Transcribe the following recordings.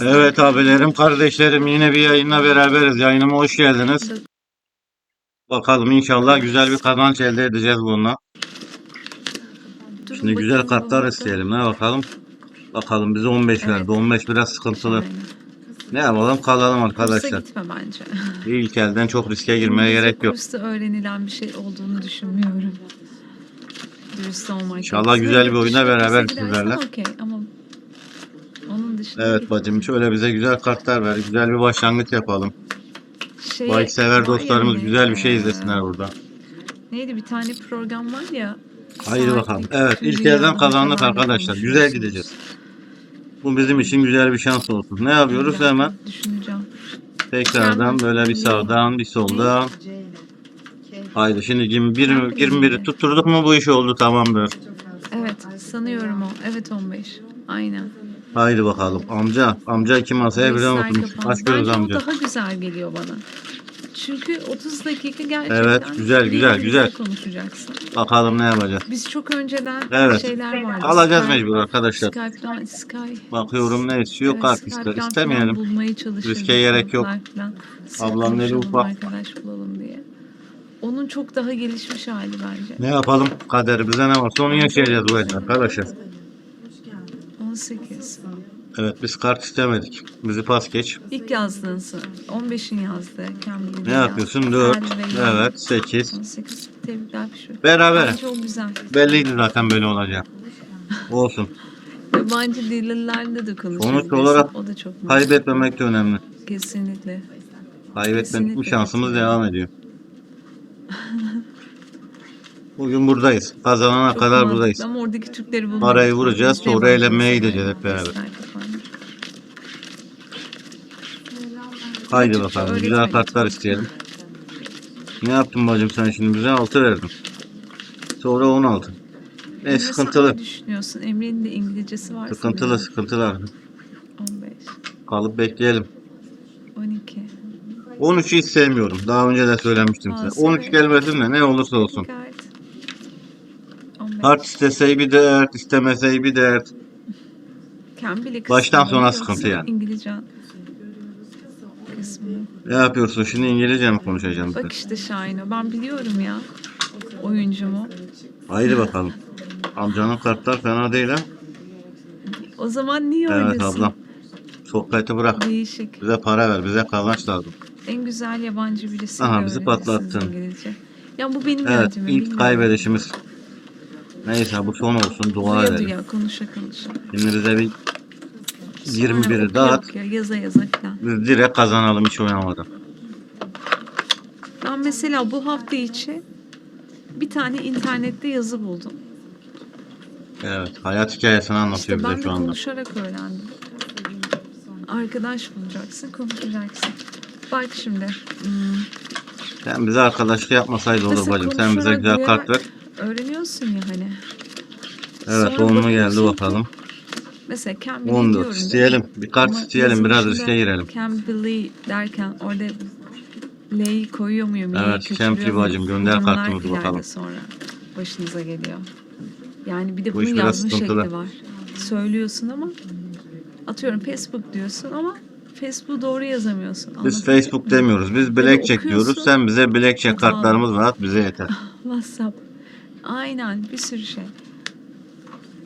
Evet abilerim, kardeşlerim yine bir yayınla beraberiz. Yayınıma hoş geldiniz. Bakalım inşallah güzel bir kazanç elde edeceğiz bununla. Şimdi güzel kartlar isteyelim. Ne bakalım? Bakalım bize 15 Evet. verdi. 15 biraz sıkıntılı. Aynen. Ne yapalım? Kalalım Kursa arkadaşlar. gitme bence. İlk elden çok riske girmeye gerek yok. Kursta öğrenilen bir şey olduğunu düşünmüyorum. Dürüst olmak İnşallah güzel bir oyuna Kursa beraber sizlerle. Okey ama onun dışında Evet bacım şöyle bize güzel kartlar ver. Güzel bir başlangıç yapalım. şey Bahis sever ya dostlarımız hani, güzel bir şey izlesinler burada. Neydi bir tane program var ya. Haydi saatlik bakalım. Evet ilk rüyadan elden kazandık falan arkadaşlar. Güzel gideceğiz. Bu bizim için güzel bir şans olsun. Ne yapıyoruz dakika, hemen? Düşüneceğim. Tekrardan böyle bir sağdan bir soldan. Haydi şimdi 21, 21'i tutturduk mu bu iş oldu tamamdır. Evet sanıyorum o. Evet 15. Aynen. Haydi bakalım. Amca, amca iki masaya birden Veysel oturmuş. Kapan. Açıyoruz Bence amca. o daha güzel geliyor bana. Çünkü 30 dakika gerçekten Evet, güzel, güzel, güzel. konuşacaksın. Bakalım ne yapacağız. Biz çok önceden Evet. şeyler vardı. Alacağız Skype- mecbur arkadaşlar. Skype'dan Sky. Bakıyorum ne istiyor? Kart ister. Skype'dan falan İstemeyelim. bulmaya çalışırdık. Riske gerek yok. Sık Ablam eli konuşalım, ufak. Arkadaş bulalım diye. Onun çok daha gelişmiş hali bence. Ne yapalım? Kader bize ne varsa onu yaşayacağız bu el arkadaşlar. 18. Evet biz kart istemedik. Bizi pas geç. İlk yazdığınızı. 15'in yazdı. Cambly'nin Ne yapıyorsun? 4. Evet 8. 18. Tebrikler bir şey. Beraber. Çok güzel. Belliydi zaten böyle olacak. Olsun. Yabancı dillerle de konuşabilirsin. olarak o da çok. Kaybetmemek de önemli. Kesinlikle. Kaybetmemek bu Kesinlikle. şansımız devam ediyor. Bugün buradayız. Kazanana Çok kadar buradayız. Ama oradaki Türkleri bulmak. Parayı vuracağız, sonra var. eğlenmeye gideceğiz hep beraber. Haydi bakalım. öğretmenim. Güzel kartlar isteyelim. Ne yaptın bacım sen şimdi bize? 6 verdin. Sonra 16. Ne Emre, sıkıntılı. Ne düşünüyorsun? Emre'nin de İngilizcesi var. Sıkıntılı sanırım. sıkıntılı. 15, Kalıp bekleyelim. 12. 13'ü hiç sevmiyorum. Daha önce de söylemiştim Aa, size. 13 severim. gelmesin de ne olursa olsun. Kart. 15. Kart istesey bir dert, istemesey bir dert. Cambly kısmı Baştan sona sıkıntı yani. İngilizce kısmı. Ne yapıyorsun şimdi İngilizce mi konuşacağım Bak işte Şahin o. Ben biliyorum ya. Oyuncumu. Haydi bakalım. Amcanın kartlar fena değil ha. O zaman niye Evet öylesin? ablam. Sohbeti bırak. Değişik. Bize para ver. Bize kazanç lazım. En güzel yabancı birisi. Aha, bizi patlattın. İngilizce. Ya bu benim Evet yöntemim. ilk bilmiyorum. kaybedişimiz. Neyse bu son olsun. Dua Duya edelim. duya konuşa konuşa. Şimdi bize bir Sonra 21'i okuya dağıt. okuya, Yaza yaza falan. Biz direkt kazanalım hiç oynamadan. Ben mesela bu hafta içi bir tane internette yazı buldum. Evet hayat hikayesini anlatıyor İşte ben bize de şu anda. konuşarak öğrendim. Arkadaş bulacaksın, konuşacaksın. Bak şimdi. hmm, Sen bize arkadaşlık yapmasaydın olur mesela bacım. Sen bize konuşarak güzel kart ver. duyarak Öğreniyorsun ya hani. Evet Sonra geldi bakalım. Mesela Cambly 14 diyorum. isteyelim. Bir kart Ama isteyelim biraz riske girelim. Cambly derken orada L'yi koyuyor muyum? Evet, Cambly bacım, gönder kartımızı bakalım. sonra başınıza geliyor. Yani bir de Bu bunun yazma sıkıntılı. şekli var. Söylüyorsun ama atıyorum Facebook diyorsun ama Facebook'u doğru yazamıyorsun. Biz? Facebook demiyoruz. Biz blackjack diyoruz. Sen bize blackjack Hatalı. kartlarımızla at bize yeter. WhatsApp. Aynen bir sürü şey.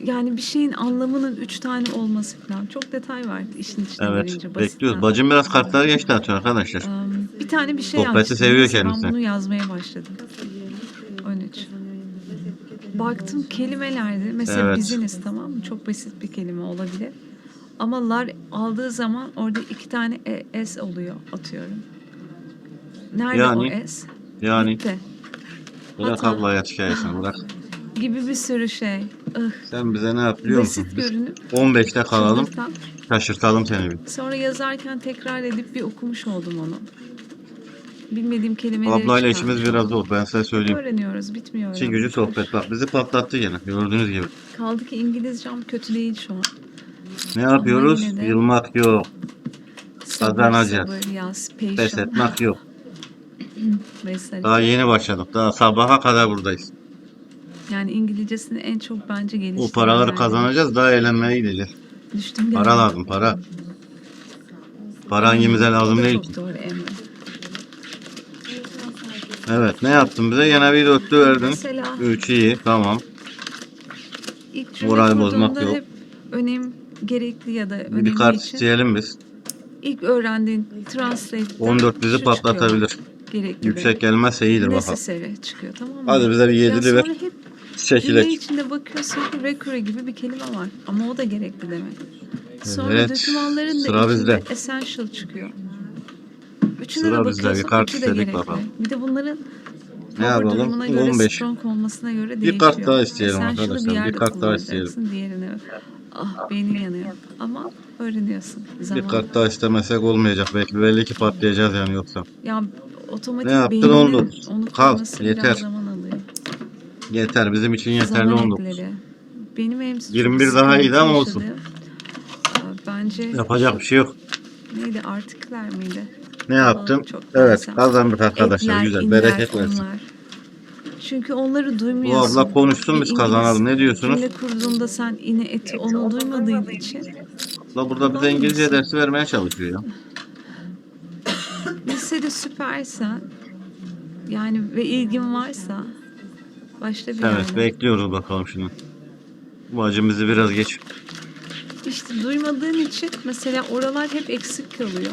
Yani bir şeyin anlamının üç tane olması falan. Çok detay var işin içine Evet girince. basitten. bekliyoruz. Bacım biraz kartlar geç dağıtıyor arkadaşlar. Um, bir tane bir şey Sohbeti açtım. seviyor Mesela kendisi. Ben bunu yazmaya başladım. 13. Baktım kelimelerde mesela Evet. biziniz tamam mı? Çok basit bir kelime olabilir. Ama lar aldığı zaman orada iki tane e, s oluyor atıyorum. Nerede Yani? o s? Yani Gitti. Bırak hata. abla hayat hikayesini bırak. Gibi bir sürü şey. Ih, Sen bize ne yap biliyor musun? basit Biz görünüp 15'te kalalım. çıldırtan. Şaşırtalım seni bir. Sonra yazarken tekrar edip bir okumuş oldum onu. Bilmediğim kelimeleri Ablayla çıkardım. işimiz biraz zor ben size söyleyeyim. Öğreniyoruz, bitmiyor. İşin gücü sohbet bak bizi patlattı gene gördüğünüz gibi. Kaldı ki İngilizcem kötü değil şu an. Ne yapıyoruz? yine de- Yılmak yok. Sabır, Kazanacağız. sabır, yaz, Pes patient etmek yok. Daha yeni başladık. Daha sabaha kadar buradayız. Yani İngilizcesini en çok bence geliştirdi. O paraları kazanacağız daha eğlenmeye gideceğiz. Düştüm Para gene. lazım para. Para hangimize lazım değil çok ki. doğru Emre. Evet ne yaptın bize? Yine bir dörtlü verdin. Mesela 3 iyi tamam. ilk cümle Moral bozmak kurduğunda yok. hep önem gerekli ya da Bir önemli kart için isteyelim biz. ilk öğrendiğin translate 14 bizi patlatabilir. Gerekli Yüksek gelmezse iyidir bakalım. Necessary çıkıyor tamam mı? Hadi bize bir yedili ver. hep cümle Çekilek. içinde bakıyorsun ki recurre gibi bir kelime var. Ama o da gerekli demek. Sonra Evet, dokümanların da sıra içinde bizde. essential çıkıyor. Üçüne Sıra de bizde, bakıyorsun. bir kart üçü de istedik gerekli. bakalım. Bir de bunların Ne power yapalım? durumuna göre 15. strong olmasına göre Bir değişiyor. kart daha isteyelim Essential'ı arkadaşlar, bir yerde kart daha kullanacaksın, Diğerini ah beynim yanıyor. Ama öğreniyorsun. Zaman. Bir kart daha istemesek olmayacak. Belki belli ki patlayacağız yani yoksa. Ya otomatik Ne yaptın? 19. onu Kal, kurması yeter. biraz zaman alıyor. Yeter bizim için yeterli zaman 19. ekleri. Benim en çok 21 daha iyiydi ama olsun. Bence Yapacak bir şey yok. neydi artikler miydi? Ne yaptım? Evet kazandık arkadaşlar. Ekler, Güzel. inler, Bereket versin. onlar. Çünkü onları Bu duymuyorsun. abla konuşsun biz kazanalım. Ne diyorsunuz? Cümle kurduğunda sen ine eti onu duymadığın için La burada bize İngilizce dersi vermeye çalışıyor ya. lisede süpersen yani ve ilgin varsa başta bir Evet yerden. bekliyoruz bakalım şimdi. Bu acımızı biraz geç. İşte duymadığın için mesela oralar hep eksik kalıyor.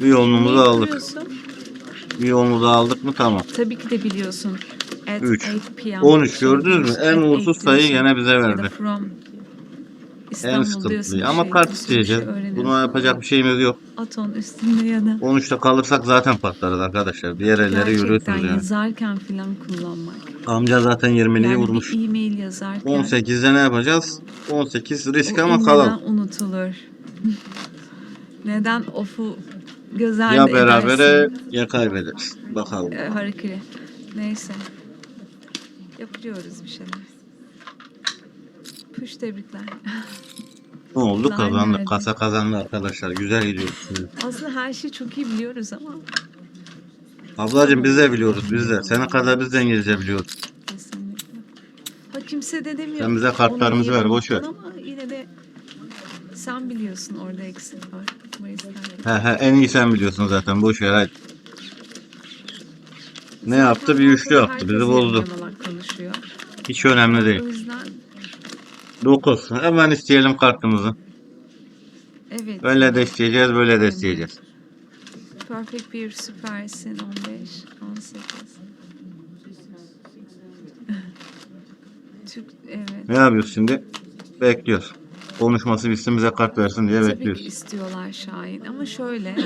Bir yolumuzu Neyi aldık. kuruyorsun? Bir yolumuzu aldık mı tamam. Tabii ki de biliyorsun. At Üç. 8 p.m. 13 gördünüz mü? En 8 uğursuz sayı gene bize verdi. from En İstanbul diyorsun. sıkıntılıyı. bir Ama şey, kart isteyeceğiz. şey. Buna yapacak bir şeyimiz yok. Aton üstünde ya da 13'te kalırsak zaten patlarız arkadaşlar. Diğer elleri gerçekten yürüyorsunuz yani. yazarken filan kullanmak. Amca zaten 20'liyi yani vurmuş. e-mail yazarken 18'de ne yapacağız? 18 risk o ama kalalım. unutulur? neden of'u göz ardı Ya berabere ya kaybederiz. Bakalım. Ee, hareketi. Neyse. Yapıyoruz bir şeyler. Push tebrikler. Ne oldu? Daha Kazandık. nerede? Kasa kazandı arkadaşlar. Güzel gidiyoruz. Aslında her şeyi çok iyi biliyoruz ama Ablacığım biz de biliyoruz biz de. Senin kadar biz de İngilizce biliyoruz. kesinlikle. Ha kimse de demiyor. Sen bize kartlarımızı "Onu iyi ver, boş ver." Ama yine de sen biliyorsun orada eksik var. Mayıs'ta. He he en iyi sen biliyorsun zaten. Boş ver hadi. Ne yaptı? Bir üçlü yaptı. Bizi Herkes bozdu. yamalak konuşuyor. Hiç önemli değil. Yüzden 9. Hemen isteyelim kartımızı. evet. Öyle de isteyeceğiz, böyle de isteyeceğiz. Perfect bir süpersin 15, 18. Türk evet. Ne yapıyoruz şimdi? Bekliyoruz. Konuşması bitsin bize kart versin diye Tabii ki bekliyoruz. istiyorlar Şahin ama şöyle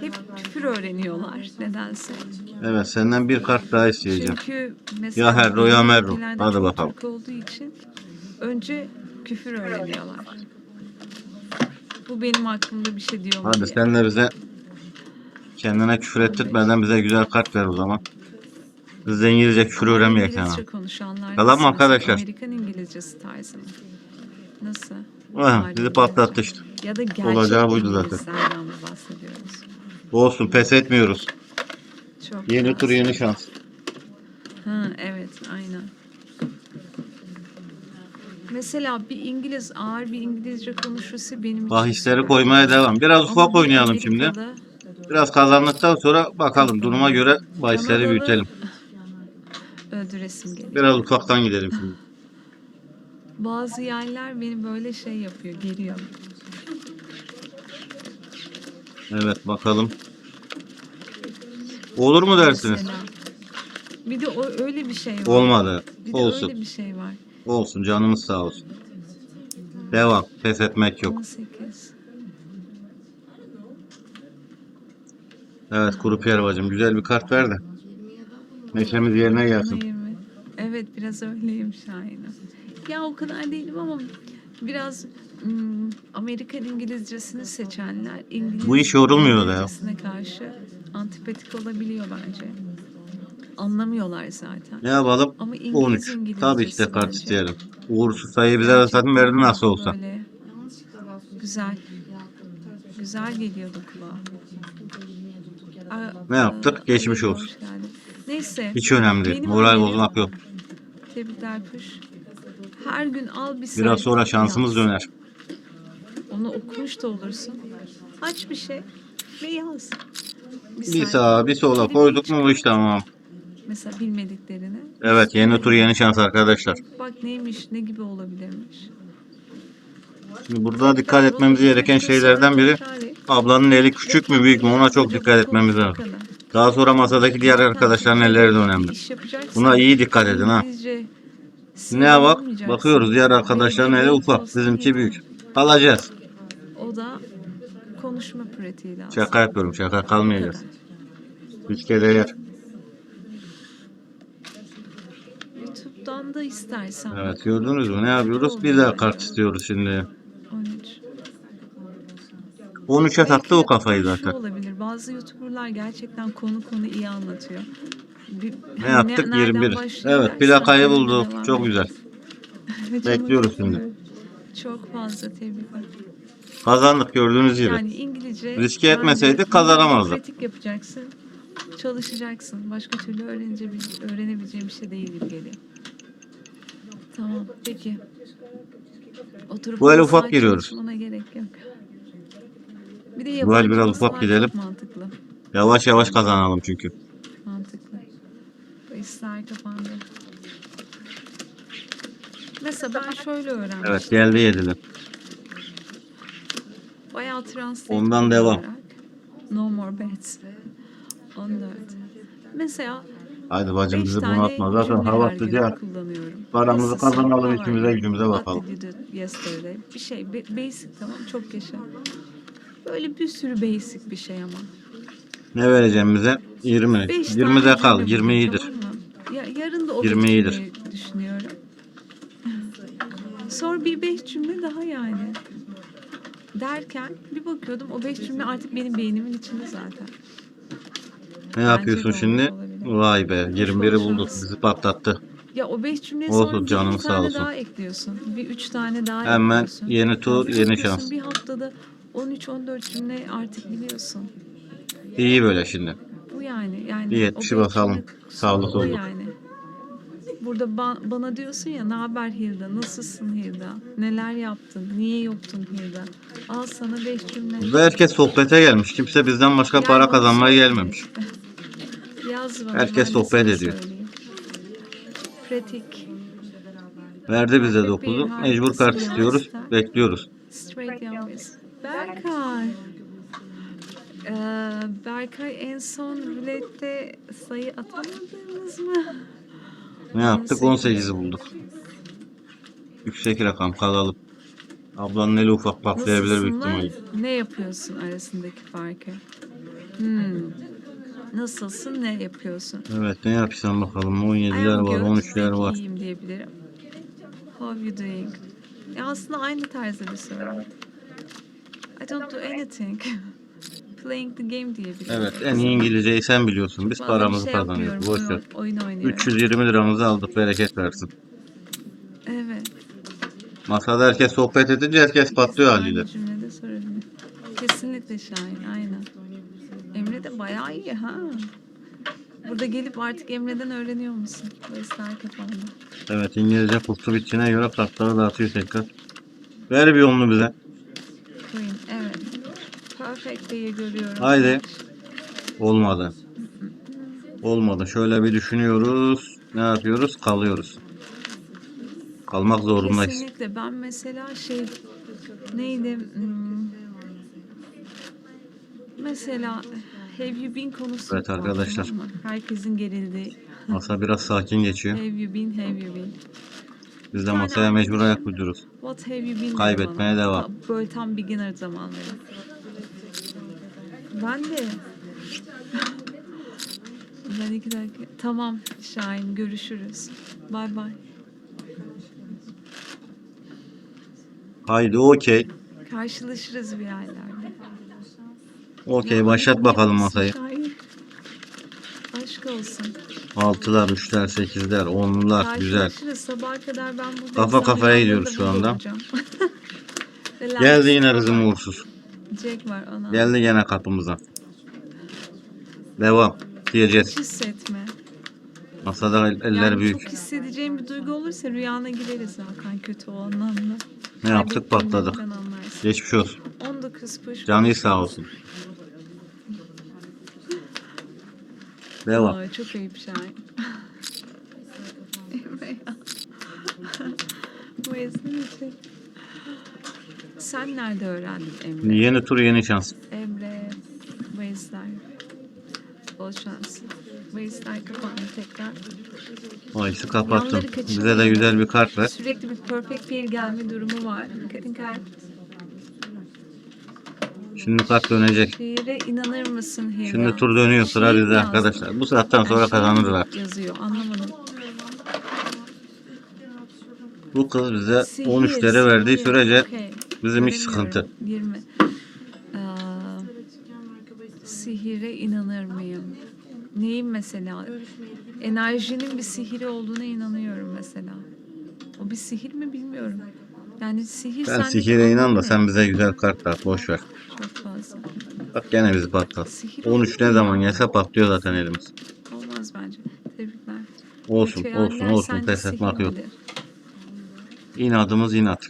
hep küfür öğreniyorlar nedense. Evet senden bir kart daha isteyeceğim. Çünkü mesela Ya Herro ya Merro. ülkelerde Hadi çok bakalım. Türk olduğu için önce küfür öğreniyorlar. Bu benim hakkımda bir şey diyor mu Hadi diye. sen de bize kendine küfür ettirtmeden bize güzel kart ver o zaman. Biz de İngilizce küfür öğrenmeyek yani. İngilizce konuşanlar Yalan mı nasıl? arkadaşlar? Amerikan İngilizcesi tarzı mı? Nasıl? Ah, bizi patlattı işte. Ya da gerçek Olacağı buydu zaten. İngilizlerden mi bahsediyoruz? Olsun pes etmiyoruz. Çok Yeni az. tur yeni şans. Ha evet aynen. Mesela bir İngiliz ağır bir İngilizce konuşursa benim Bahisleri koymaya devam. Biraz Ama ufak oynayalım şimdi. Biraz kazandıktan sonra bakalım duruma göre bahisleri büyütelim. öldüresim geliyor. Biraz ufaktan gidelim şimdi. Bazı yerler beni böyle şey yapıyor, geriyor. Evet bakalım. Olur mu dersiniz? Mesela. Bir de o öyle bir şey var. Olmadı. Bir de Olsun. öyle bir şey var. Olsun canımız sağ olsun. Devam. Pes etmek yok. 18. Evet kuru Pierre bacım güzel bir kart ver de. Neşemiz yerine Bana gelsin. 20. Evet biraz öyleyim Şahin'im. Ya o kadar değilim ama biraz hmm, Amerikan İngilizcesini seçenler İngiliz Bu iş yorulmuyor da ya. İngilizcesine karşı antipatik olabiliyor bence. Anlamıyorlar zaten. Ne yapalım? Ama İngiliz 13. İngilizcesi Tabii ki de kart bence. isteyelim. Uğursuz sayıyı bize de zaten verdi nasıl olsa. Böyle güzel. Güzel geliyordu kulağa. Aa, Ne yaptık? aa, Geçmiş Ali, olsun. geldin. Neyse. Hiç önemli değil. Benim Moral önerim- bozmak yok. Tebrikler. Her gün al bir sayfa. Biraz sonra şansımız yaz. döner. Onu okumuş da olursun. Aç bir şey ve yaz. Bir sağa bir sola koyduk mu bu iş tamam. Mesela bilmediklerini. Evet yeni tur yeni şans arkadaşlar. Bak neymiş, ne gibi olabilirmiş. Şimdi burada dikkat etmemiz gereken şeylerden biri ablanın eli küçük mü büyük mü ona çok dikkat etmemiz lazım. Daha sonra masadaki diğer arkadaşların elleri de önemli. Buna iyi dikkat edin ha. Ne bak bakıyoruz diğer arkadaşların eli ufak bizimki büyük. Alacağız. O da konuşma pratiği lazım. Şaka yapıyorum şaka kalmayacağız. Riske değer. YouTube'dan da istersen. Evet gördünüz mü ne yapıyoruz? Bir daha kart istiyoruz şimdi. 13. 13'e taktı o kafayı Şu zaten. olabilir. Bazı YouTuber'lar gerçekten konu konu iyi anlatıyor. Bir, Ne yaptık? nereden 21. başlıyorlar? Evet plakayı bulduk. devam Çok et. güzel. Canım Bekliyoruz şimdi. Çok fazla tebrikler. Kazandık gördüğünüz gibi. Yani İngilizce Riske etmeseydik kazanamazdık. Pratik yapacaksın. Çalışacaksın. Başka türlü öğrenecebil- öğrenebileceğim bir şey değil gibi geliyor. Tamam peki. Oturup Bu on ufak giriyoruz. çalışmana gerek yok. Bir de yabancı biraz masalar ufak gidelim. Mantıklı. Yavaş yavaş kazanalım çünkü. Mantıklı. Bahisler kapandı. Mesela ben şöyle öğrendim. Evet geldi yediler. Bayağı translate Ondan devam. olarak. No more bets. 14. Mesela Haydi bacım 5 bizi tane bunaltma. Zaten hava sıcak. Paramızı kazanalım, you? gücümüze bakalım. yesterday? Bir şey ba- basic tamam çok yaşa. Böyle bir sürü basic bir şey ama. Ne vereceğim bize? 20. Beş 20 de tane kal. cümle 20 buldum, iyidir. tamam? Ya, yarın da o 20 iyidir. düşünüyorum. Sonra bir beş cümle daha yani. Derken bir bakıyordum o beş cümle artık benim beynimin içinde zaten. Ne yapıyorsun de şimdi? olabilir. Vay be 21'i bulduk. Bizi patlattı. Ya o beş cümle Olsun, sonra canım bir tane olsun. daha ekliyorsun. Bir üç tane daha Hemen ekliyorsun. yeni tur, yeni şans. Bir haftada 13-14 cümle artık biliyorsun. İyi böyle şimdi. Bu yani. yani Bir o yetmişi beş basalım. cümle Sağlık bu oldu. yani. Burada ba- bana diyorsun ya ne haber Hilda? Nasılsın Hilda? Neler yaptın? Niye yoktun Hilda? Al sana beş cümle. Burada herkes sohbete gelmiş. Kimse bizden başka Gel para kazanmaya gelmemiş. Yaz bana. Herkes sohbet ediyor. söyleyeyim. Pratik. Verdi bize Bir 9'u. harf Mecbur kart istiyor. istiyoruz. Bekliyoruz. Berkay. Ee, Berkay en son rulette sayı atamadınız mı? Ne yaptık? 18. 18'i bulduk. Yüksek rakam kalalım. Ablanın eli ufak patlayabilir büyük ihtimalle. Ne yapıyorsun arasındaki farkı? Hmm. Nasılsın? Ne yapıyorsun? Evet ne yapsan bakalım. I 17'ler am var, good, 13'ler pek var. iyiyim diyebilirim. How you doing? Ya aslında aynı tarzda bir soru. I don't do anything. Playing the game diyebilirim. Evet en iyi İngilizceyi sen biliyorsun. Biz Vallahi bir paramızı şey kazanıyoruz. yapmıyorum, Boş ver. oyun, oyun oynuyorum. 320 liramızı aldık. Bereket versin. Evet. Masada herkes sohbet edince herkes patlıyor haliyle. Aynı cümlede sorabilir. Kesinlikle Şahin, aynen. Emre de bayağı iyi ha. Burada gelip artık Emre'den öğreniyor musun? Bahisler kapandı. Evet İngilizce kursu bittiğine göre kartları dağıtıyor tekrar. Ver bir onlu bize. Queen, evet. Perfect diye görüyorum. Haydi. Olmadı. Olmadı. Şöyle bir düşünüyoruz. Ne yapıyoruz? Kalıyoruz. Kalmak zorundayız. Kesinlikle. Ben mesela şey neydi? Hmm, mesela Have you been konusu Evet arkadaşlar. Herkesin gerildiği. Masa biraz sakin geçiyor. Have you been, have you been? Biz de masaya mecbur ayak uyduruyoruz. What have you been? Kaybetmeye devam. Böyle tam beginner zamanları. Ben de. ben iki dakika. Tamam Şahin görüşürüz. Bay bay. Haydi okey. Karşılaşırız bir yerlerde. Okey başlat bakalım masayı. Şahin? Aşk olsun. Altılar, üçler, sekizler, onlular. Güzel. Karşılaşırız sabaha kadar ben buradayım. Kafa kafaya gidiyoruz şu burada anda. Geldi yine rızım uğursuz. Jack var ona. Geldi gene kapımıza. Devam. Diyeceğiz. Hiç hissetme. Masada el- eller yani büyük. çok hissedeceğim bir duygu olursa rüyana gireriz Hakan kötü o anlamda. Ne yaptık Kaybettiğini patladık. nereden anlarsın? Geçmiş olsun. 19 push. Canı sağ olsun. Devam. Aa, çok ayıp Şahin. Emre ya. Bu çek. Sen nerede öğrendin Emre? Yeni tur yeni şans. Emre, Mayıslar. Bol şans. Mayıslar kapandı tekrar. O işi kapattım. Yanları. Bize de güzel bir kart ver. Sürekli bir perfect bir gelme durumu var. Kadın kart. Şimdi kart dönecek. Şiire inanır mısın Hira? Şimdi tur dönüyor sıra Şiir bizde yazdım. arkadaşlar. Bu saatten sonra kazanırlar. Yazıyor anlamadım. Bu kız bize Sihir, 13'leri verdiği sihir. sürece Okey. Bizim hiç sıkıntı. 20. Aa, sihire inanır mıyım? Neyin mesela? Enerjinin bir sihiri olduğuna inanıyorum mesela. O bir sihir mi bilmiyorum. Yani sihir Sen sende sihire inan da sen bize güzel kart ver. Boş ver. Çok fazla. Bak gene bizi patlat. Sihir 13 ne zaman gelse patlıyor zaten elimiz. olmaz bence. Tebrikler. Olsun Ritüeller olsun olsun sence pes etmek sihir yok. İnadımız inat.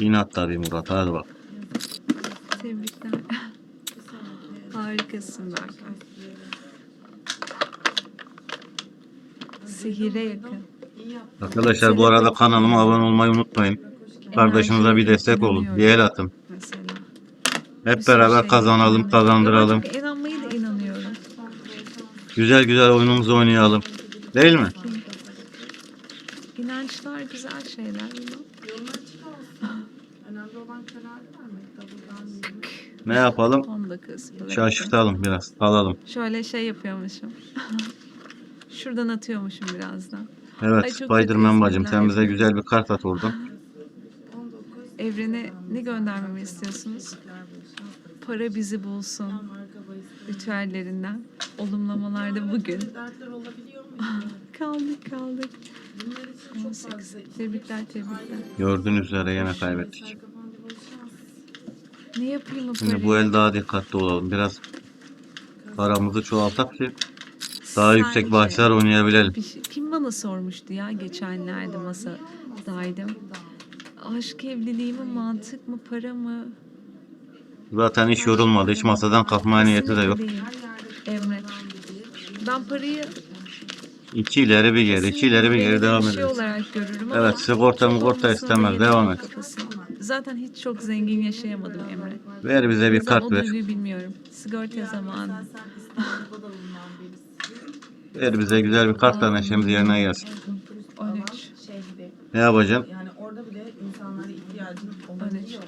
İnat tabii Murat hadi bak. Tebrikler. Harikasın Berkay. Sihire yakın. Arkadaşlar bu arada kanalıma abone olmayı unutmayın. Kardeşinize bir destek olun. Bir el atın. Mesela. Hep beraber şey kazanalım, kazandıralım. İnanmayı da inanıyorum. Güzel güzel oyunumuzu oynayalım. Değil mi? İnançlar güzel şeyler. Önemli olan karar vermek. Ne yapalım? 19. Black'te. Şaşırtalım biraz. Kalalım. Şöyle şey yapıyormuşum. Şuradan atıyormuşum birazdan. Evet Ay, çok Spiderman kötü bacım sen bize güzel bir kart at oradan. 19. Evrene ne göndermemi istiyorsunuz? Para bizi bulsun. Ritüellerinden. Olumlamalarda bugün. Dertler olabiliyor mu? Kaldık kaldık. Bunlar için çok 18. fazla. Tebrikler tebrikler. Gördüğünüz üzere yine kaybettik. Ne yapayım o Şimdi parayı? bu el daha dikkatli olalım. Biraz paramızı çoğaltak ki daha yüksek Sence? bahisler oynayabilelim. Bir şey- kim bana sormuştu ya geçenlerde masadaydım. Aşk evliliği mi, mantık mı, para mı? Zaten hiç yorulmadı. Hiç masadan kalkmaya niyeti de yok. Değil. Emre. Ben parayı İki ileri bir geri, iki ileri bir geri devam bir şey ederiz. olarak görürüm ama Evet sigorta istemez. Devam et. kafasına. Zaten hiç çok zengin yaşayamadım Emre. Ver bize bir yüzden kart o ver. duyguyu bilmiyorum. Sigorta zamanı. Da. Ver bize güzel bir kart ver neşemiz yerine gelsin. 13. Şey gibi. Ne yapacaksın? Yani orada bile insanlara ihtiyacın 13. olabiliyor.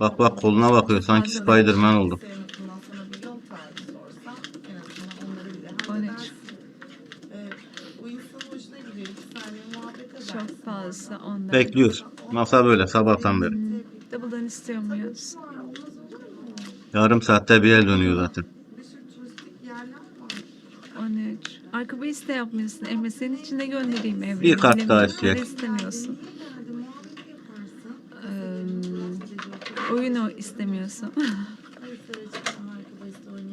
Bak bak koluna bakıyor. Sanki Spiderman oldu. Bundan sonra bir yol tarifi sorsa en azından onları bile 13. halledersin. Ee, bu insanın hoşuna gidiyor. İki saniye muhabbet edersin. Çok fazla ondan. Bekliyoruz. Masa böyle sabahtan beri. Double'dan istiyor muyuz? Yarım saatte bir el dönüyor zaten. Bir sürü turistik yerler var. 13. Arka bahis de yapmıyorsun Emre. Senin için de göndereyim Emre. Bir kat daha para istemiyorsun. Ee, oyunu istemiyorsun.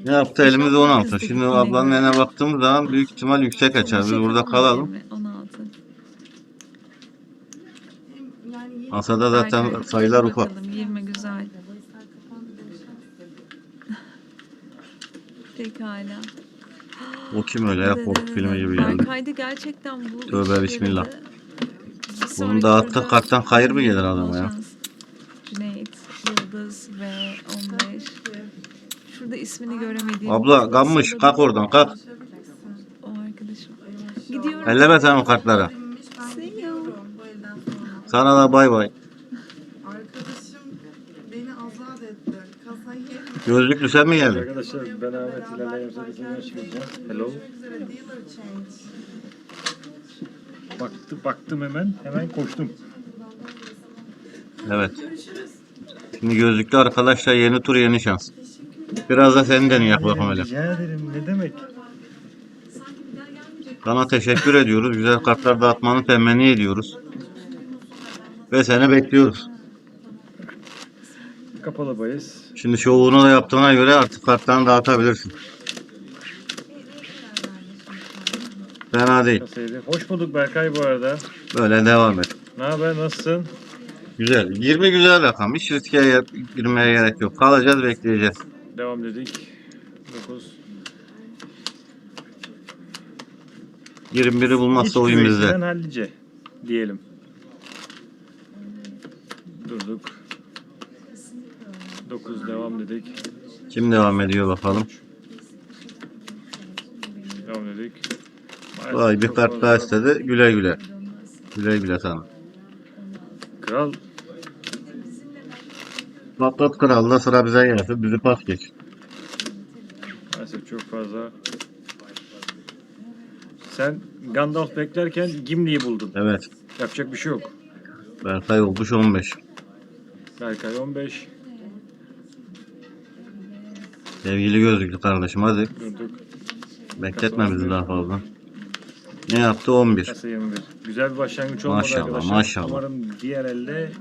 Ne yaptı? Elimizde 16. Şimdi ablanın eline baktığımız zaman büyük ihtimal yüksek açar. Biz burada kalalım. Emre, 16. Hem Yani yeni Masada zaten Arka- sayılar bakalım, ufak. 20 güzel. Pekala. O kim öyle ya? Korku filmi gibi geldi. Berkay'da gerçekten bu Tövbe bismillah. Bunun sonraki dağıttığı karttan hayır mı gelir adama ya? Cüneyt, Yıldız ve 15. Şurada ismini göremediğim. Abla gammış kalk oradan kalk. O arkadaşım. Gidiyorum. Elleme sen o kartları. Binmiş, ben See you. gidiyorum bu elden sonra. Sana da bay bay. Arkadaşım beni azat etti. Kasayı Gözlüklü sen mi geldin? Arkadaşlar ben Ahmet ilerleyen sırasında çıkacağım. Hello. görüşmek üzere. Dealer change. Baktı, baktım hemen, hemen koştum. Evet. Şimdi gözlüklü arkadaşlar yeni tur yeni şans. Biraz da seni deneyek bakalım hele. Rica ederim, ne demek? Sana teşekkür ediyoruz. Güzel kartlar dağıtmanı temenni ediyoruz. Ve seni bekliyoruz. Kapalı bayız. Şimdi şovunu da yaptığına göre artık kartlarını dağıtabilirsin. Fena değil. Kasaydı. Hoş bulduk Berkay bu arada. Böyle devam et. Ne haber? Nasılsın? Güzel. 20 güzel rakam. Hiç riske girmeye gerek yok. Kalacağız bekleyeceğiz. Devam dedik. 9. 21'i bulmazsa oyun bizde. hallice diyelim. Durduk. 9 devam dedik. Kim devam ediyor bakalım. Devam dedik. Vay bir kart daha istedi. Güle güle. Güle güle sana. Kral Patlat kralda sıra bize gelsin. Bizi pas geç. maalesef çok fazla. Sen Gandalf beklerken Gimli'yi buldun. Evet. Yapacak bir şey yok. Berkay olmuş 15. Berkay 15. Sevgili gözlüklü kardeşim hadi. Durduk. Bekletme bizi daha fazla. Ne yaptı? 11. Kasa 21. Güzel bir başlangıç olmadı Maşallah, arkadaşlar. maşallah. Umarım diğer elde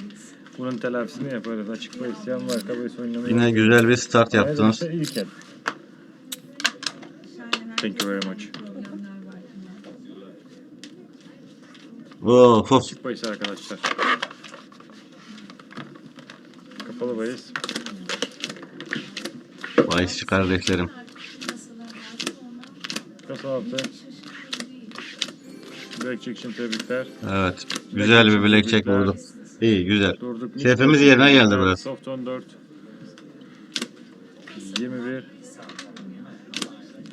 bunun telafisini yaparız. Açık ve isyan var. Kabus oynamayı. Yine güzel bir start yaptınız. Arkadaşlar ilk el. Thank you very much. Of of. Açık bahis arkadaşlar. Kapalı bahis. Bahisçi kardeşlerim. Kasa altı. Blackjack için tebrikler. Evet. Güzel bir blackjack vurdu. İyi güzel. Durduk. Keyfimiz yerine geldi biraz. Soft 14. 21.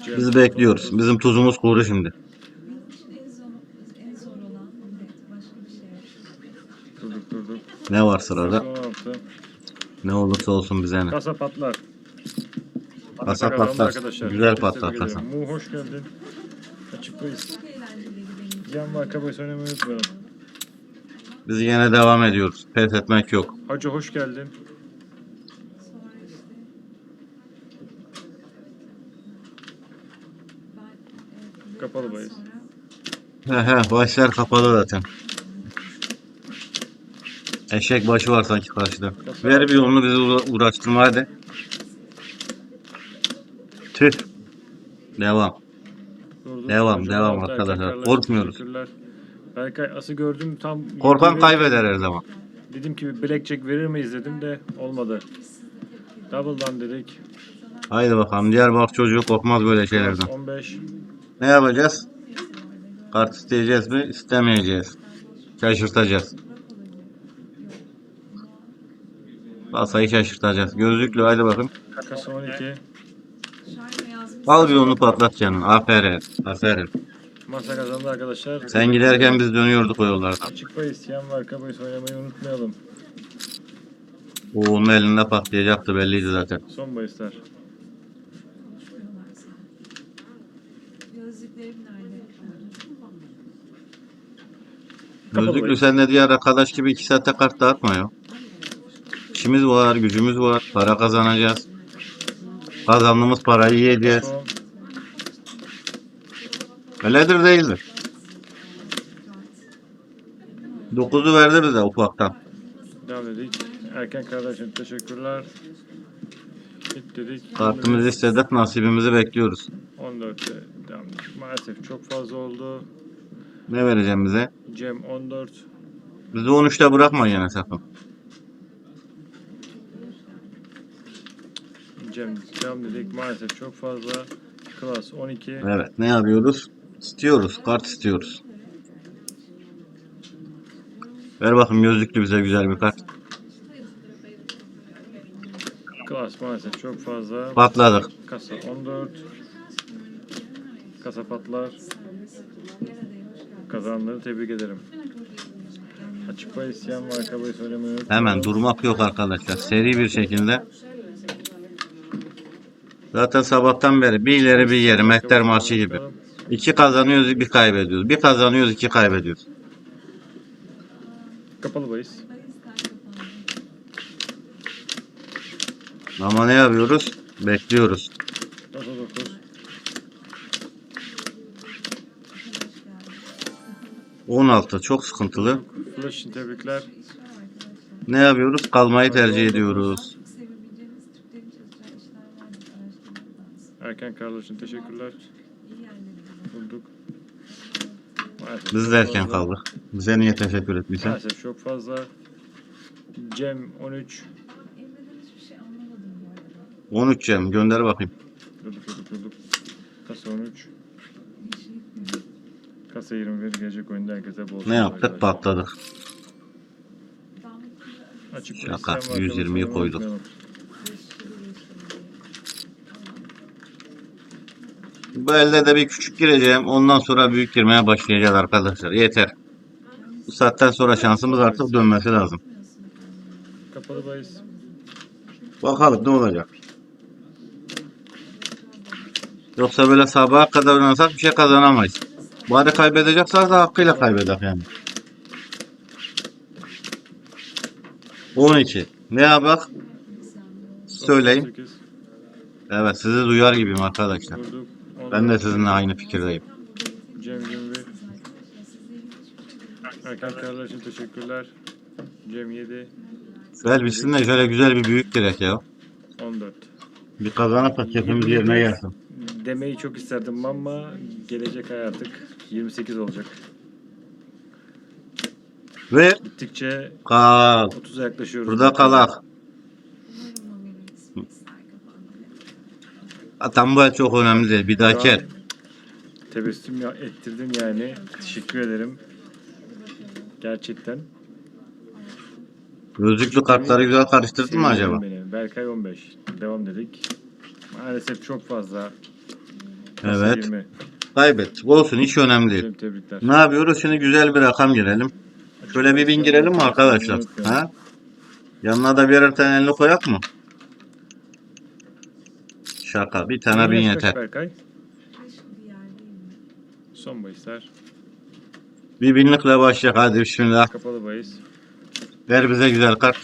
Cem. Biz bekliyoruz. Bizim tuzumuz kuru şimdi. Durduk durduk. Ne var sırada? Kasa 16. Ne olursa olsun bize ne. Kasa patlar. Kasa patlar. arkadaşlar. Güzel Tebrik patlar ederim. kasa. Mu hoş geldin. Açık bahis. Yan marka bahis oynamayı unutmayalım. Biz yine devam ediyoruz. Pes etmek yok. Hacı hoş geldin. Kapalı bahis. He he başlar kapalı zaten. Eşek başı var sanki karşıda. Ver bir yolunu bizi uğra- uğraştırma hadi. Tüh. Devam. Devam, devam arkadaşlar. Erkeklerle Korkmuyoruz. teşekkürler. Berkay ası gördüm tam. Korkan kaybeder her zaman. Dedim ki blackjack verir miyiz dedim de olmadı. Double'dan dedik. Haydi bakalım. Diğer bak çocuğu korkmaz böyle şeylerden. 15. Ne yapacağız? Kart isteyeceğiz mi? İstemeyeceğiz. Şaşırtacağız. Kasayı şaşırtacağız. Gözlüklü haydi bakın. Kasa 12. Al bir onu patlat canım. Aferin. Aferin. Masa kazandı arkadaşlar. Sen giderken biz dönüyorduk o yollardan. Açık bahis, yan marka bahis oynamayı unutmayalım. O onun elinde patlayacaktı belliydi zaten. Son bahisler. Gözlüklü sen de diğer arkadaş gibi iki saatte kart dağıtma ya. İşimiz var, gücümüz var, para kazanacağız. Kazandığımız parayı yiyeceğiz. Öyledir değildir. 9'u verdi bize ufaktan. Devam dedik. Erken kardeşim teşekkürler. Hit dedik. Kartımızı istedik, nasibimizi bekliyoruz. 14'te devam dedik. Maalesef çok fazla oldu. Ne vereceğim bize? Cem 14. Bizi 13'te bırakma yine sakın. Cem devam dedik. Maalesef çok fazla. Klas 12. Evet, ne yapıyoruz? İstiyoruz, kart istiyoruz. Ver bakayım gözlüklü bize güzel bir kart. Klas maalesef çok fazla. Patladık. Kasa 14. Kasa patlar. Kazananları tebrik ederim. Açık bahis, yan marka bahis oynamayı unutmayın. Hemen durmak yok arkadaşlar. Seri bir şekilde. Zaten sabahtan beri bir ileri bir geri mehter maçı gibi. İki kazanıyoruz, bir kaybediyoruz. Bir kazanıyoruz, iki kaybediyoruz. Kapalı bahis. Ama ne yapıyoruz? Bekliyoruz. 9. 16 çok sıkıntılı. Flash için tebrikler. Ne yapıyoruz? Kalmayı tercih ediyoruz. Vardır. Araştırmak lazım. Erken karlar için teşekkürler. Bulduk. Maalesef Biz de erken fazla. kaldık. Bize niye teşekkür etmişsin? Maalesef çok fazla. Cem 13. Emre'den hiçbir şey anlamadım bu arada. 13 Cem gönder bakayım. Durduk durduk durduk. Kasa 13. Hiç gitmiyor. Kasa 21 gelecek oyunda herkese bol Ne yaptık? arkadaşlar. Patladık. Açık Şaka, isteyen var, 120'yi kalırsa koyduk. unutmayalım. Bu elde de bir küçük gireceğim. Ondan sonra büyük girmeye başlayacağız arkadaşlar. Yeter. Bu saatten sonra şansımız artık dönmesi lazım. Kapalı bahis. Bakalım ne olacak. Yoksa böyle sabaha kadar oynasak bir şey kazanamayız. Bari kaybedeceksek de hakkıyla kaybedek yani. 12. Ne yapak? Söyleyin. 98. Evet sizi duyar gibiyim arkadaşlar. Durduk. Ben de sizinle aynı fikirdeyim. Cem 21. Erken kararlar için teşekkürler. Cem 7. Gel bitsin de şöyle güzel bir büyük direk ya. 14. Bir kazanıp da keyfimiz yerine gelsin. Demeyi çok isterdim ama gelecek ay artık 28 olacak. Ve Gittikçe kal. 30'a yaklaşıyoruz. Burada kalak. El çok önemli değil. Bir dahaki el. Tebessüm ya ettirdin yani. Teşekkür ederim. Gerçekten. Gözlüklü kartları güzel karıştırdın mı acaba? Beni. Berkay 15. Devam dedik. Maalesef çok fazla. Kasa Evet. 20. Kaybettik. Olsun hiç önemli değil. Tebrikler. Ne yapıyoruz? Şimdi güzel bir rakam girelim. Şöyle bir bin girelim mi arkadaşlar? Ha? Yanına da birer tane elini koyak mı? Şaka. Bir tane bin yeter. Berkay? Son bahisler. Bir binlikle başlayalım. Hadi bismillah. Kapalı bahis. Ver bize güzel kart.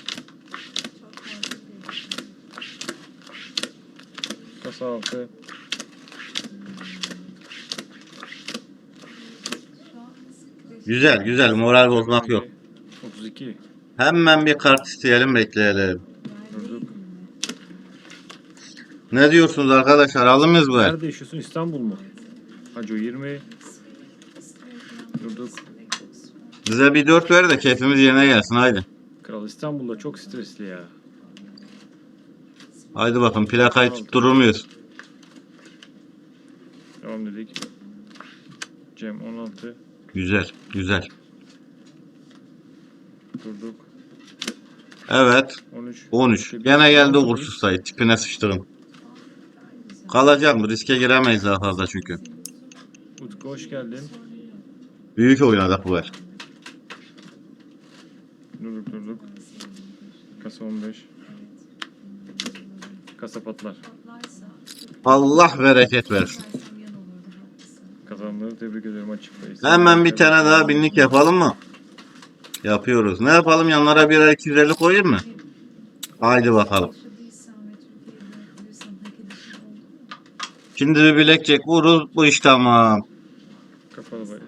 Kasa 6. Güzel güzel. Moral bozmak yok. 32. Hemen bir kart isteyelim bekleyelim. Durduk. Ne diyorsunuz arkadaşlar? Alır mıyız bu el? Nerede yaşıyorsun? İstanbul mu? Hacı 20. Durduk. Bize bir dört ver de keyfimiz yerine gelsin. Haydi. Kral İstanbul'da çok stresli ya. Haydi bakın plakayı tutturur muyuz? Devam dedik. Cem 16. Güzel güzel. Durduk. Evet 13. 13. Gene geldi uğursuz sayı. Tipine sıçtırın. Kalacak mı? Riske giremeyiz daha fazla çünkü. Utku hoş geldin. Büyük oynadık bu el. Durduk durduk. Kasa 15. Kasa patlar. Allah bereket versin. Kazanları tebrik ederim açık bahis. Hemen bir tane daha binlik yapalım mı? Yapıyoruz. Ne yapalım? Yanlara birer 250 koyayım mı? Haydi bakalım. Şimdi bir bilekçek vururuz. Bu iş tamam. Kapalı bahis.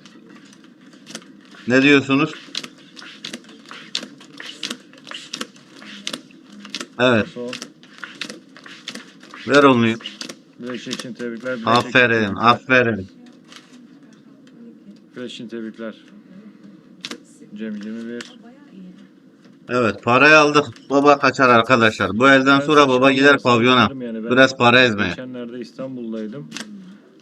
Ne diyorsunuz? Evet. Son. Ver olmuyor. Güneş için tebrikler. Güneş Aferin. Aferin. Güneş için tebrikler. Cem 21. Evet parayı aldık. Baba kaçar arkadaşlar. Bu elden sonra baba gider pavyona. Biraz para ezmeye. Geçenlerde İstanbul'daydım.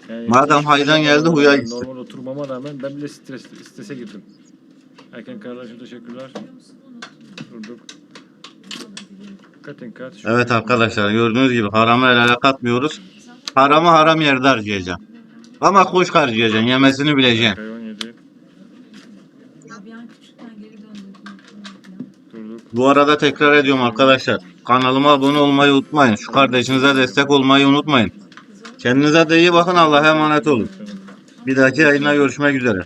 Yani Madem haydan geldi, huya gitsin. Normal oturmama rağmen ben bile stres, strese girdim. Erken için teşekkürler. Durduk. Katin kart. Şu Evet arkadaşlar gördüğünüz gibi haramı el ele katmıyoruz. Haramı haram yerde harcayacaksın. Ama kuş harcayacaksın. Yemesini bileceksin. Berkay 17. Durduk. Bu arada tekrar ediyorum arkadaşlar. Kanalıma abone olmayı unutmayın. Şu kardeşinize destek olmayı unutmayın. Kendinize de iyi bakın. Allah'a emanet olun. Bir dahaki yayında görüşmek üzere.